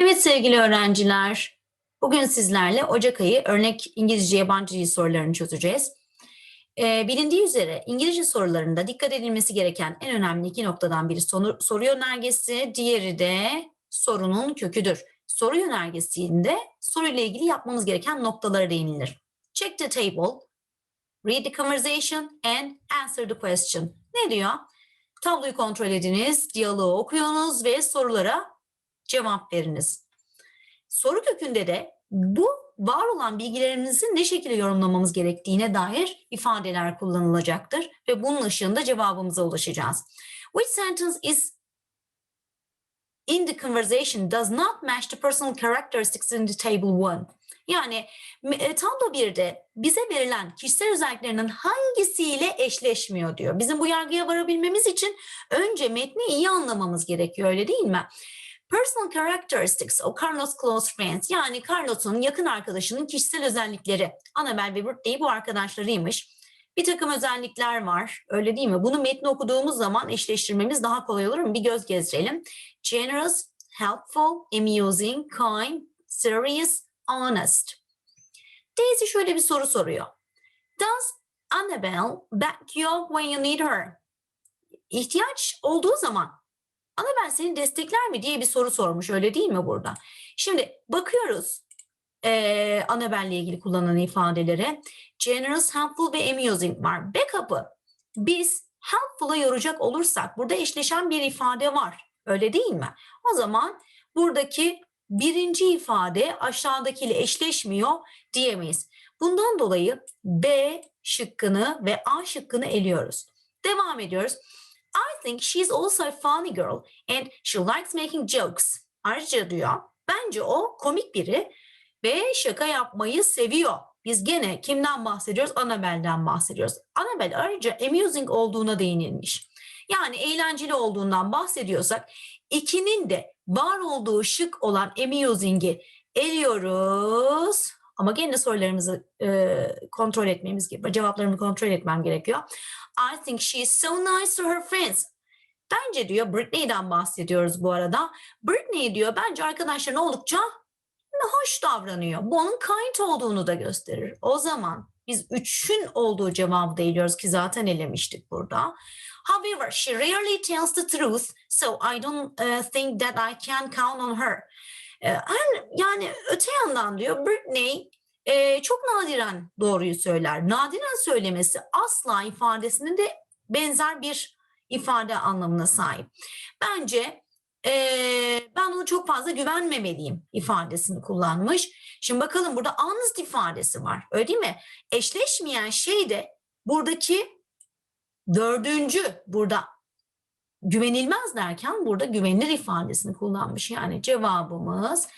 Evet sevgili öğrenciler, bugün sizlerle Ocak ayı örnek İngilizce yabancı dil sorularını çözeceğiz. Ee, bilindiği üzere İngilizce sorularında dikkat edilmesi gereken en önemli iki noktadan biri soru, soru yönergesi, diğeri de sorunun köküdür. Soru yönergesinde soruyla ilgili yapmamız gereken noktalara değinilir. Check the table, read the conversation and answer the question. Ne diyor? Tabloyu kontrol ediniz, diyaloğu okuyunuz ve sorulara cevap veriniz. Soru kökünde de bu var olan bilgilerimizi ne şekilde yorumlamamız gerektiğine dair ifadeler kullanılacaktır ve bunun ışığında cevabımıza ulaşacağız. Which sentence is in the conversation does not match the personal characteristics in the table one? Yani e, tablo 1'de bize verilen kişisel özelliklerinin hangisiyle eşleşmiyor diyor. Bizim bu yargıya varabilmemiz için önce metni iyi anlamamız gerekiyor öyle değil mi? Personal characteristics o Carlos close friends yani Carlos'un yakın arkadaşının kişisel özellikleri. Annabel ve Brittany bu arkadaşlarıymış. Bir takım özellikler var öyle değil mi? Bunu metni okuduğumuz zaman eşleştirmemiz daha kolay olur mu? Bir göz gezdirelim. Generous, helpful, amusing, kind, serious, honest. Daisy şöyle bir soru soruyor. Does Annabelle back you up when you need her? İhtiyaç olduğu zaman Annabelle seni destekler mi diye bir soru sormuş öyle değil mi burada? Şimdi bakıyoruz eee Annabelle'le ilgili kullanılan ifadelere. Generous, helpful ve amusing var. Backup'ı biz helpful'a yoracak olursak burada eşleşen bir ifade var. Öyle değil mi? O zaman buradaki birinci ifade aşağıdakiyle eşleşmiyor diyemeyiz. Bundan dolayı B şıkkını ve A şıkkını eliyoruz. Devam ediyoruz. I think she's also a funny girl and she likes making jokes. Ayrıca diyor, bence o komik biri ve şaka yapmayı seviyor. Biz gene kimden bahsediyoruz? Annabelle'den bahsediyoruz. Annabelle ayrıca amusing olduğuna değinilmiş. Yani eğlenceli olduğundan bahsediyorsak ikinin de var olduğu şık olan amusing'i eliyoruz. Ama gene sorularımızı e, kontrol etmemiz gibi, cevaplarımı kontrol etmem gerekiyor. I think she is so nice to her friends. Bence diyor Britney'den bahsediyoruz bu arada. Britney diyor bence arkadaşlarına oldukça hoş davranıyor. Bu onun kind olduğunu da gösterir. O zaman biz üçün olduğu cevabı da eliyoruz ki zaten elemiştik burada. However, she rarely tells the truth, so I don't uh, think that I can count on her. Ee, hani yani öte yandan diyor Britney e, çok nadiren doğruyu söyler. Nadiren söylemesi asla ifadesinin de benzer bir ifade anlamına sahip. Bence e, ben ona çok fazla güvenmemeliyim ifadesini kullanmış. Şimdi bakalım burada honest ifadesi var. Öyle değil mi? Eşleşmeyen şey de buradaki dördüncü burada güvenilmez derken burada güvenilir ifadesini kullanmış. Yani cevabımız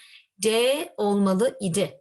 D olmalı idi.